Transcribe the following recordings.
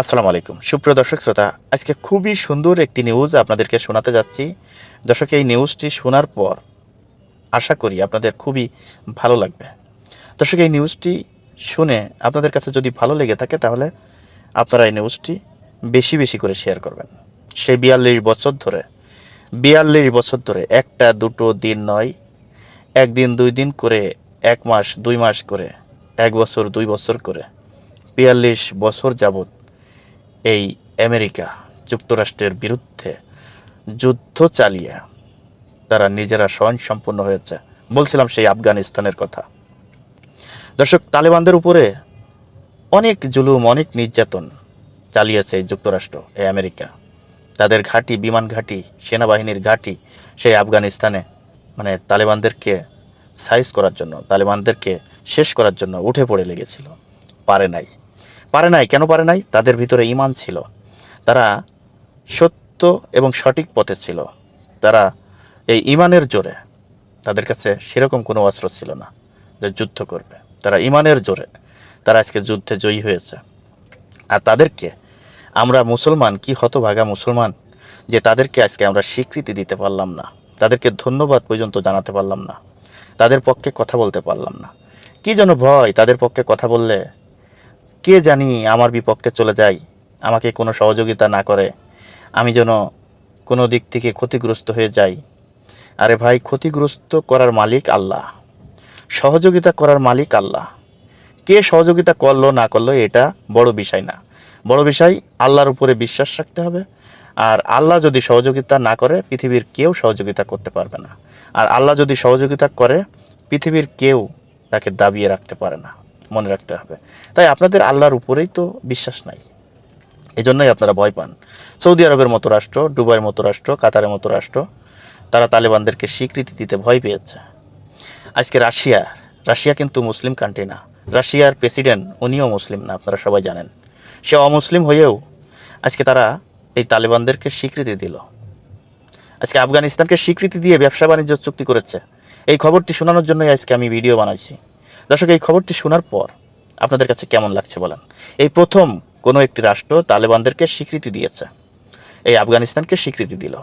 আসসালামু আলাইকুম। সুপ্রিয় দর্শক শ্রোতা, আজকে খুবই সুন্দর একটি নিউজ আপনাদেরকে শোনাতে যাচ্ছি। দর্শক, এই নিউজটি শোনার পর আশা করি আপনাদের খুবই ভালো লাগবে। দর্শক, এই নিউজটি শুনে আপনাদের কাছে যদি ভালো লেগে থাকে, তাহলে আপনারা এই নিউজটি বেশি বেশি করে শেয়ার করবেন। সেই বিয়াল্লিশ বছর ধরে, বিয়াল্লিশ বছর ধরে একটা, দুটো দিন নয়, একদিন, দুই দিন করে, এক মাস, দুই মাস করে, এক বছর, দুই বছর করে, বিয়াল্লিশ বছর যাবত এই আমেরিকা যুক্তরাষ্ট্রের বিরুদ্ধে যুদ্ধ চালিয়ে তারা নিজেরা স্বয়ং সম্পূর্ণ হয়েছে। বলছিলাম সেই আফগানিস্তানের কথা। দর্শক, তালেবানদের উপরে অনেক জুলুম, অনেক নির্যাতন চালিয়েছে যুক্তরাষ্ট্র, এই আমেরিকা। তাদের ঘাঁটি, বিমান ঘাঁটি, সেনাবাহিনীর ঘাঁটি সেই আফগানিস্তানে মানে তালেবানদেরকে সাইজ করার জন্য, তালেবানদেরকে শেষ করার জন্য উঠে পড়ে লেগেছিল। পারে নাই। পারে নাই, কেন পারে নাই? তাদের ভিতরে ইমান ছিল। তারা সত্য এবং সঠিক পথে ছিল। তারা এই ইমানের জোরে। তাদের কাছে সেরকম কোনো অস্ত্র ছিল না যে যুদ্ধ করবে। তারা ইমানের জোরে। তারা আজকে যুদ্ধে জয়ী হয়েছে। আর তাদেরকে আমরা মুসলমান, কি হতভাগা মুসলমান যে তাদেরকে আজকে আমরা স্বীকৃতি দিতে পারলাম না। তাদেরকে ধন্যবাদ পর্যন্ত জানাতে পারলাম না। তাদের পক্ষে কথা বলতে পারলাম না। কি যেন ভয় তাদের পক্ষে কথা বললে। কে জানি আমার বিপক্ষে চলে যায়, আমাকে কোনো সহযোগিতা না করে, আমি যেন কোনো দিক থেকে ক্ষতিগ্রস্ত হয়ে যাই। আরে ভাই, ক্ষতিগ্রস্ত করার মালিক আল্লাহ, সহযোগিতা করার মালিক আল্লাহ। কে সহযোগিতা করল না করল এটা বড় বিষয় না। বড় বিষয়, আল্লাহর উপরে বিশ্বাস রাখতে হবে। আর আল্লাহ যদি সহযোগিতা না করে, পৃথিবীর কেউ সহযোগিতা করতে পারবে না। আর আল্লাহ যদি সহযোগিতা করে, পৃথিবীর কেউ তাকে দাবিয়ে রাখতে পারে না। মনে রাখতে হবে। তাই আপনাদের আল্লাহর উপরেই তো বিশ্বাস নাই। এজন্যই আপনারা ভয় পান। সৌদি আরবের মতো রাষ্ট্র, দুবাইয়ের মতো রাষ্ট্র, কাতারের মতো রাষ্ট্র, তারা তালেবানদেরকে স্বীকৃতি দিতে ভয় পেয়েছে। আজকে রাশিয়া রাশিয়া কিন্তু মুসলিম কান্ট্রি না। রাশিয়ার প্রেসিডেন্ট উনিও মুসলিম না, আপনারা সবাই জানেন। সে অমুসলিম হয়েও আজকে তারা এই তালেবানদেরকে স্বীকৃতি দিল। আজকে আফগানিস্তানকে স্বীকৃতি দিয়ে ব্যবসা বাণিজ্য চুক্তি করেছে। এই খবরটি শোনানোর জন্যই আজকে আমি ভিডিও বানাইছি। দর্শক, এই খবরটি শোনার পর আপনাদের কাছে কেমন লাগছে বলেন? এই প্রথম কোনো একটি রাষ্ট্র তালেবানদেরকে স্বীকৃতি দিয়েছে। এই আফগানিস্তানকে স্বীকৃতি দিল।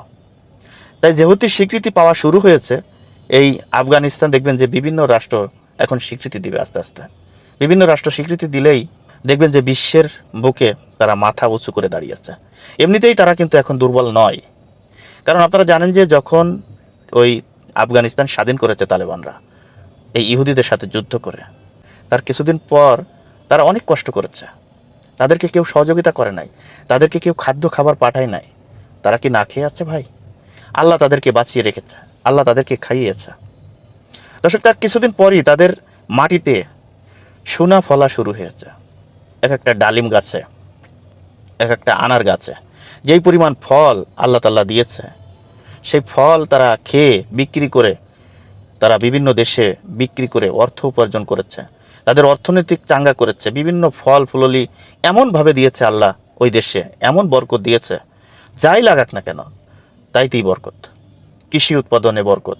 তাই যেহেতু স্বীকৃতি পাওয়া শুরু হয়েছে, এই আফগানিস্তান দেখবেন যে বিভিন্ন রাষ্ট্র এখন স্বীকৃতি দিবে আস্তে আস্তে। বিভিন্ন রাষ্ট্র স্বীকৃতি দিলেই দেখবেন যে বিশ্বের বুকে তারা মাথা উঁচু করে দাঁড়িয়েছে। এমনিতেই তারা কিন্তু এখন দুর্বল নয়। কারণ আপনারা জানেন যে যখন ওই আফগানিস্তান স্বাধীন করেছে তালেবানরা এই ইহুদিদের সাথে যুদ্ধ করে। তার কিছুদিন পর তারা অনেক কষ্ট করেছে। তাদেরকে কেউ সহযোগিতা করে নাই। তাদেরকে কেউ খাদ্য, খাবার পাঠায় নাই। তারা কি না খেয়ে আছে ভাই? আল্লাহ তাদেরকে বাঁচিয়ে রেখেছে। আল্লাহ তাদেরকে খাইয়েছে। দর্শক, তার কিছুদিন পরই তাদের মাটিতে সোনা ফলা শুরু হয়েছে। এক একটা ডালিম গাছে, এক একটা আনার গাছে। যেই পরিমাণ ফল আল্লাহ তাল্লাহ দিয়েছে, সেই ফল তারা খেয়ে বিক্রি করে তারা বিভিন্ন দেশে বিক্রি করে অর্থ উপার্জন করেছে। তাদের অর্থনৈতিক চাঙ্গা করেছে। বিভিন্ন ফল, ফুললি এমনভাবে দিয়েছে আল্লাহ ওই দেশে। এমন বরকত দিয়েছে। যাই লাগাক না কেন, তাইতেই বরকত। কৃষি উৎপাদনে বরকত।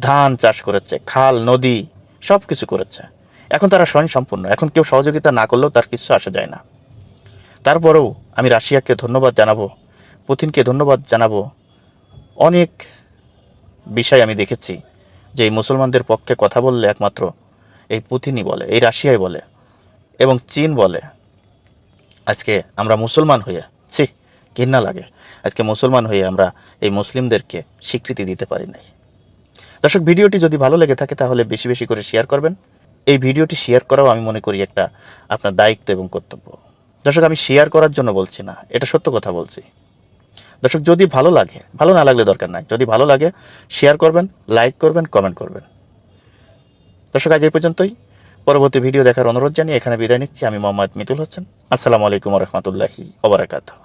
ধান চাষ করেছে, খাল, নদী সব কিছু করেছে। এখন তারা স্বয়ং সম্পূর্ণ এখন কেউ সহযোগিতা না করলেও তার কিছু আসা যায় না। তারপরেও আমি রাশিয়াকে ধন্যবাদ জানাব, পুতিনকে ধন্যবাদ জানাব। অনেক বিষয় আমি দেখেছি। যে এই মুসলমানদের পক্ষে কথা বললে একমাত্র এই পুতিনই বলে, এই রাশিয়াই বলে এবং চীন বলে, আজকে আমরা মুসলমান হয়ে, ছি, ঘৃণা লাগে, আজকে মুসলমান হয়ে আমরা এই মুসলিমদেরকে স্বীকৃতি দিতে পারি নাই। দর্শক, ভিডিওটি যদি ভালো লেগে থাকে তাহলে বেশি বেশি করে শেয়ার করবেন। এই ভিডিওটি শেয়ার করাও আমি মনে করি একটা আপনার দায়িত্ব এবং কর্তব্য। দর্শক, আমি শেয়ার করার জন্য বলছি না, এটা সত্য কথা বলছি। দর্শক, যদি ভালো লাগে, ভালো না লাগলে দরকার নাই। যদি ভালো লাগে শেয়ার করবেন লাইক করবেন কমেন্ট করবেন। দর্শক, আজ এই পর্যন্তই। পরবর্তী ভিডিও দেখার অনুরোধ জানিয়ে এখানে বিদায় নিচ্ছি। আমি মোহাম্মদ মিতুল হোসেন। আসসালামু আলাইকুম রহমতুল্লাহি ওবরাকাতু